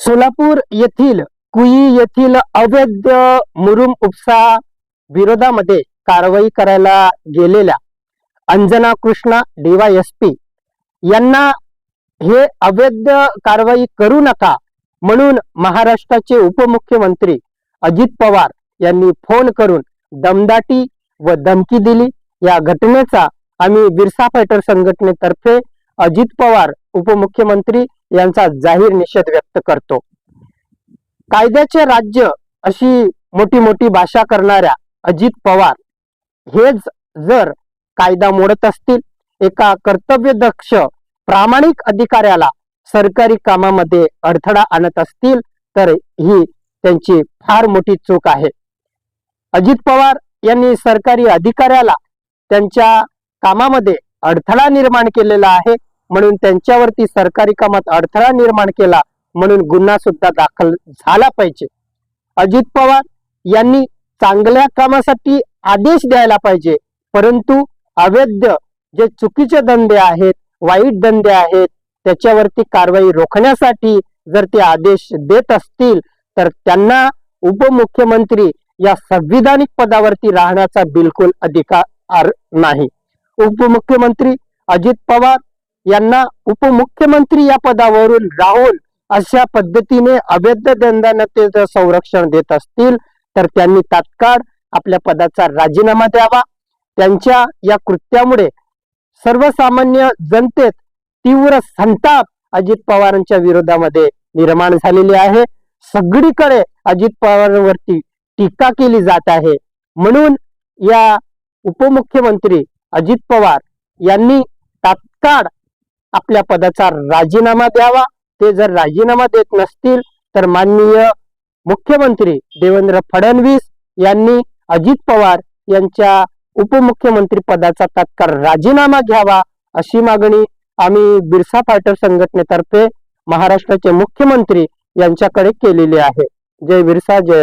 सोलापूर येथील कुई येथील अवैध मुरुम उपसा विरोधामध्ये कारवाई करायला गेलेल्या अंजना कृष्णा डीवायएसपी यांना हे अवैध कारवाई करू नका म्हणून महाराष्ट्राचे उपमुख्यमंत्री अजित पवार यांनी फोन करून दमदाटी व धमकी दिली. या घटनेचा आम्ही बिरसा फायटर संघटनेतर्फे अजित पवार उपमुख्यमंत्री यांचा जाहीर निषेध व्यक्त करतो. कायद्याचे राज्य अशी मोठी मोठी भाषा करणाऱ्या अजित पवार हेच जर कायदा मोडत असतील एका कर्तव्यदक्ष प्रामाणिक अधिकाऱ्याला सरकारी कामामध्ये अडथळा आणत असतील तर ही त्यांची फार मोठी चूक आहे. अजित पवार यांनी सरकारी अधिकाऱ्याला त्यांच्या कामामध्ये अडथळा निर्माण केलेला आहे. म्हणून त्यांच्यावरती सरकारी कामात अडथळा निर्माण केला म्हणून गुन्हा सुद्धा दाखल झाला पाहिजे. अजित पवार यांनी चांगल्या कामासाठी आदेश द्यायला पाहिजे परंतु अवैध जे चुकीचे धंदे आहेत वाईट धंदे आहेत त्याच्यावरती कारवाई रोखण्यासाठी जर ते आदेश देत असतील तर त्यांना उपमुख्यमंत्री या संविधानिक पदावरती राहण्याचा बिलकुल अधिकार नाही. उपमुख्यमंत्री अजित पवार यांना उपमुख्यमंत्री या पदावरून राहून अशा पद्धतीने अवैध धंदानतेचं संरक्षण देत असतील तर त्यांनी तात्काळ आपल्या पदाचा राजीनामा द्यावा. त्यांच्या या कृत्यामुळे सर्वसामान्य जनतेत तीव्र संताप अजित पवारांच्या विरोधामध्ये निर्माण झालेली आहे. सगळीकडे अजित पवारांवरती टीका केली जात आहे. म्हणून या उपमुख्यमंत्री अजित पवार यांनी तात्काळ आपल्या पदाचा राजीनामा द्यावा. ते जर राजीनामा देत नसतील तर माननीय मुख्यमंत्री देवेंद्र फडणवीस यांनी अजित पवार यांच्या उपमुख्यमंत्री पदाचा तात्काळ राजीनामा घ्यावा अशी मागणी आम्ही बिरसा फायटर संघटनेतर्फे महाराष्ट्राचे मुख्यमंत्री यांच्याकडे केलेली आहे. जय बिरसा जय